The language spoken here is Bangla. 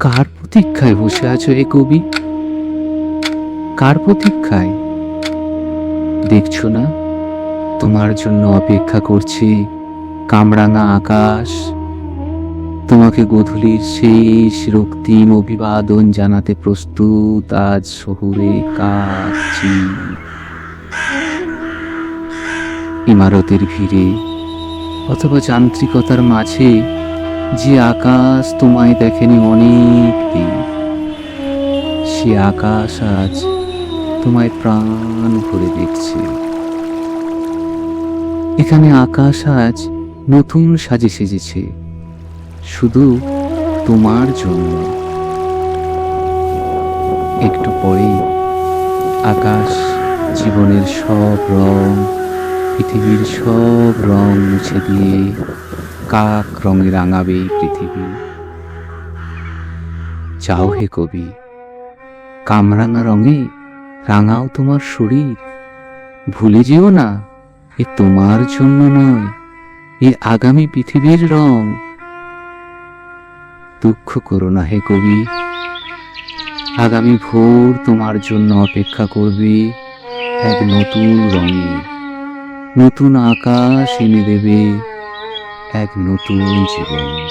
কার প্রতীক্ষায় বসে আছো এ কবি? কার প্রতীক্ষায়? দেখছ না? তোমার জন্য অপেক্ষা করছে কামরাঙা আকাশ। তোমাকে গধূলির শেষ রক্তিম অভিবাদন জানাতে প্রস্তুত আজ শহুরে কাছি ইমারতের ভিড়ে অথবা যান্ত্রিকতার মাঝে যে আকাশ তোমায় দেখেনি অনেক দিন, সে আকাশ আজ তোমায় প্রাণ ভরে দেখছে এখানে আকাশ আজ নতুন সাজে সেজেছে, শুধু তোমার জন্য। একটু পরেই আকাশ জীবনের সব রং, পৃথিবীর সব রং মুছে দিয়ে কাক রঙে রাঙাবে এই পৃথিবী। যাও হে কবি, কামরাঙা রঙে রাঙাও তোমার শরীর। ভুলে যেও না, এ তোমার জন্য নয়, এ আগামী পৃথিবীর রং। দুঃখ করো না হে কবি, আগামী ভোর তোমার জন্য অপেক্ষা করবে এক নতুন রঙে। নতুন আকাশ এনে দেবে এক নতুন জীবন।